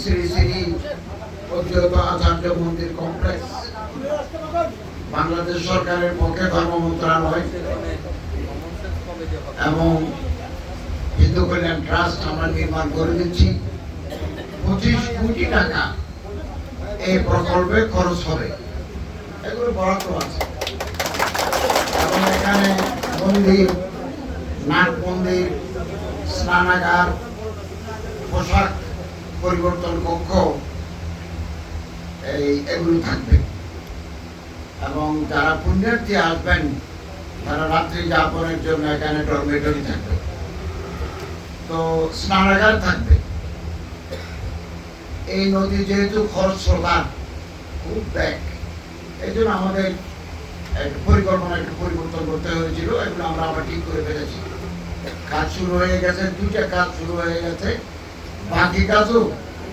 শ্রী শ্রী অদ্বৈত মন্দির কমপ্লেক্স বাংলাদেশ সরকারের পক্ষে ধর্ম মন্ত্রণালয় এবং হিন্দু কল্যাণ ট্রাস্ট আমরা নির্মাণ করে দিচ্ছি। পঁচিশ কোটি টাকা এই প্রকল্পে খরচ হবে। এগুলো বরাদ্দ আছে। এবং এখানে মন্দির নাট মন্দির স্নানাগার পোশাক পরিবর্তন কক্ষ, এই এগুলো থাকবে। এবং যারা পুণ্যার্থী আসবেন তারা রাত্রি যাপনের জন্য এখানে ডরমেটরি থাকবে। তো স্নানাগার থাকবে। এই নদী যেহেতু খরচ খরস্রোতা, খুব ব্যাক এই জন্য আমাদের একটু পরিকল্পনা, একটু পরিবর্তন করতে হয়েছিল এগুলো আমরা আবার ঠিক করে ফেলেছি। কাজ শুরু হয়ে গেছে, দুইটা কাজ শুরু হয়ে গেছে। বাকি কাজও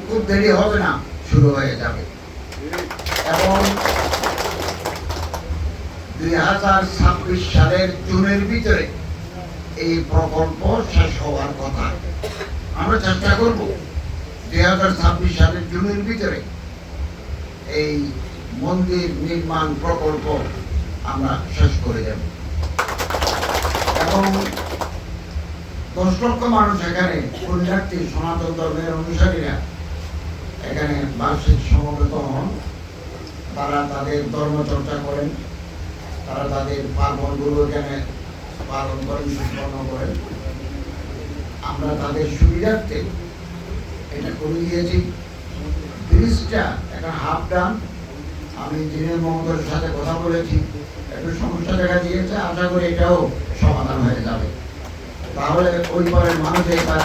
খুব দেরি হবে না, শুরু হয়ে যাবে। এবং দুই হাজার ছাব্বিশ সালের জুনের ভিতরে এই প্রকল্প শেষ হওয়ার কথা। আমরা চেষ্টা করব দুই হাজার ছাব্বিশ সালের জুনের ভিতরে এই মন্দির নির্মাণ প্রকল্প আমরা শেষ করে দেব। এবং দশ লক্ষ মানুষ এখানে পুণ্যার্থী সনাতন ধর্মের অনুসারীরা এখানে বার্ষিক সমবেত হন। তারা তাদের ধর্ম চর্চা করেন। তারা তাদের পার্বণগুলো এখানে পালন করেন সম্পন্ন করেন। আমরা তাদের সুবিধার্থে এটা করে দিয়েছি। ব্রিজটা একটা হাফ ডান আমি দিনের মমতার সাথে কথা বলেছি। একটু সমস্যা দেখা দিয়েছে, আশা করি এটাও সমাধান হয়ে যাবে। তাহলে ওই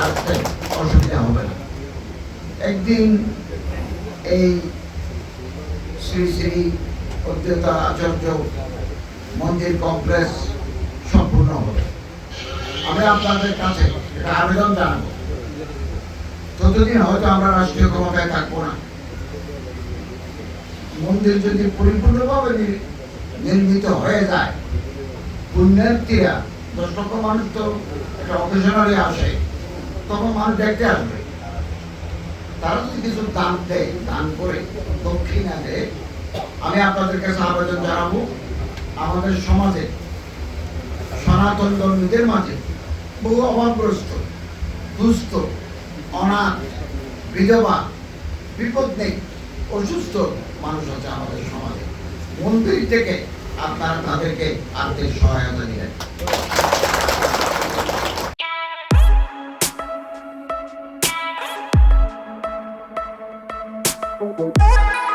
আসতে অসুবিধা হবে না। একদিন এই শ্রী শ্রী আচার্য মন্দির কমপ্লেক্স সম্পূর্ণ হবে। আমি আপনাদের কাছে একটা আবেদন জানাব। ততদিন হয়তো আমরা রাষ্ট্রীয় ক্ষমতায় থাকব না। মন্দির যদি পরিপূর্ণভাবে নির্মিত হয়ে যায়। পুণ্যার্থীরা দশ লক্ষ মানুষ তো একটা অকেশনালি আসে, তখন মানুষ দেখতে আসবে। তারা যদি কিছু দান দেয়, দান করে দক্ষিণা দেয় আমি আপনাদের কাছে আবেদন জানাব, আমাদের সমাজে, সনাতন ধর্মীদের মাঝে বহু অভাবগ্রস্ত, দুস্থ, অনাথ, বিধবা, বিপদ নেই, অসুস্থ মানুষ আছে আমাদের সমাজে। মন্দির থেকে আপনারা তাদেরকে আর্থিক সহায়তা দিলেন Thank you.